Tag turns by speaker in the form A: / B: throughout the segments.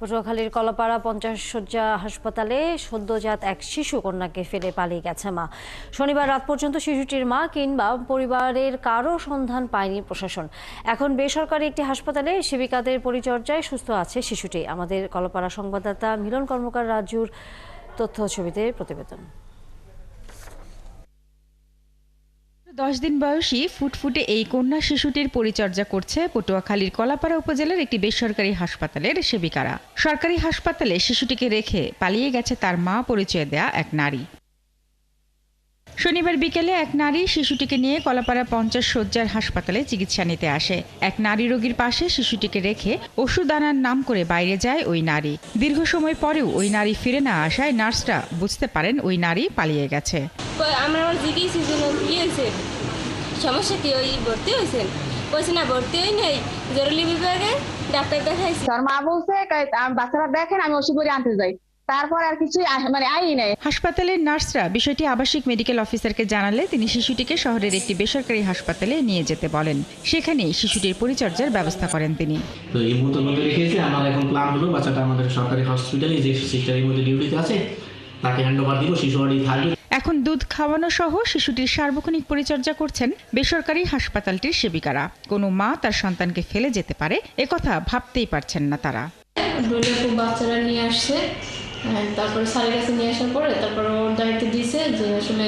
A: পটুয়াখালীর কলাপাড়া পঞ্চাশ শয্যা হাসপাতালে সদ্যজাত এক শিশু কন্যাকে ফেলে পালিয়ে গেছে মা। শনিবার রাত পর্যন্ত শিশুটির মা কিংবা পরিবারের কারও সন্ধান পায়নি প্রশাসন। এখন বেসরকারি একটি হাসপাতালে সেবিকাদের পরিচর্যায় সুস্থ আছে শিশুটি। আমাদের কলাপাড়া সংবাদদাতা মিলন কর্মকার রাজুর তথ্য ছবিতে প্রতিবেদন।
B: দশ দিন বয়সী ফুটফুটে এই কন্যা শিশুটির পরিচর্যা করছে পটুয়াখালীর কলাপাড়া উপজেলার একটি বেসরকারি হাসপাতালের সেবিকারা। সরকারি হাসপাতালে শিশুটিকে রেখে পালিয়ে গেছে তার মা পরিচয় দেয়া এক নারী। শনিবার বিকেলে এক নারী শিশুটিকে নিয়ে কলাপাড়া পঞ্চাশ শয্যার হাসপাতালে চিকিৎসা নিতে আসে। এক নারী রোগীর পাশে শিশুটিকে রেখে ওষুধ আনার নাম করে বাইরে যায় ওই নারী। দীর্ঘ সময় পরেও ওই নারী ফিরে না আসায় নার্সরা বুঝতে পারেন ওই নারী পালিয়ে গেছে।
C: আমরা আমার জিজ্ঞেস কি হয়েছে? সমস্যা কি? ওই ভর্তি হয়েছেন বলছে না ভর্তি হই নাই। জরুরি বিভাগে ডাক্তার দেখাইছি।
D: তার মা বলছে বাচ্চারা দেখেন আমি ওষুধ করে আনতে যাই। তারপর আর কিছু মানে আই নাই।
B: হাসপাতালের নার্সরা বিষয়টি আবাসিক মেডিকেল অফিসারকে জানালে তিনি শিশুটিকে শহরের একটি বেসরকারি হাসপাতালে নিয়ে যেতে বলেন। সেখানেই শিশুটির পরিচর্যার ব্যবস্থা করেন তিনি।
E: তো এই মুহূর্তের মধ্যে রেখেছে আমার এখন প্ল্যান হলো বাচ্চাটা আমাদের সরকারি হসপিটালে যে সিস্টার এই মধ্যে ডিউটিতে আছে তাকে হ্যান্ড ওভার দিব শিশু থাকবে।
B: এখন দুধ খাওয়ানো সহ শিশুটির সার্বক্ষণিক পরিচর্যা করছেন বেসরকারি হাসপাতালটির সেবিকারা। কোনো মা তার সন্তানকে ফেলে যেতে পারে একথা ভাবতেই পারছেন না তারা।
F: বাচ্চারা নিয়ে আসছে। তারপরে স্যারের কাছে নিয়ে আসার পরে তারপরে ওর দায়িত্ব দিয়েছে যে আসলে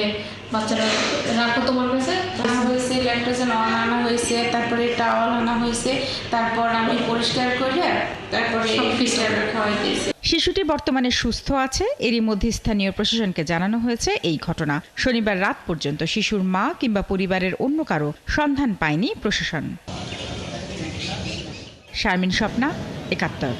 F: বাচ্চারা রাখো তোমার কাছে।
G: হয়েছে ল্যাকটোজেন অন আনা হয়েছে তারপরে টাওয়াল আনা হয়েছে তারপর আমি পরিষ্কার করে তারপরে ফিস্টারে খাওয়াই দিয়েছি।
B: শিশুটি বর্তমানে সুস্থ আছে এরই মধ্যে স্থানীয় প্রশাসনকে জানানো হয়েছে এই ঘটনা। শনিবার রাত পর্যন্ত শিশুর মা কিংবা পরিবারের অন্য কারও সন্ধান পায়নি প্রশাসন। শারমিন স্বপ্না একাত্তর।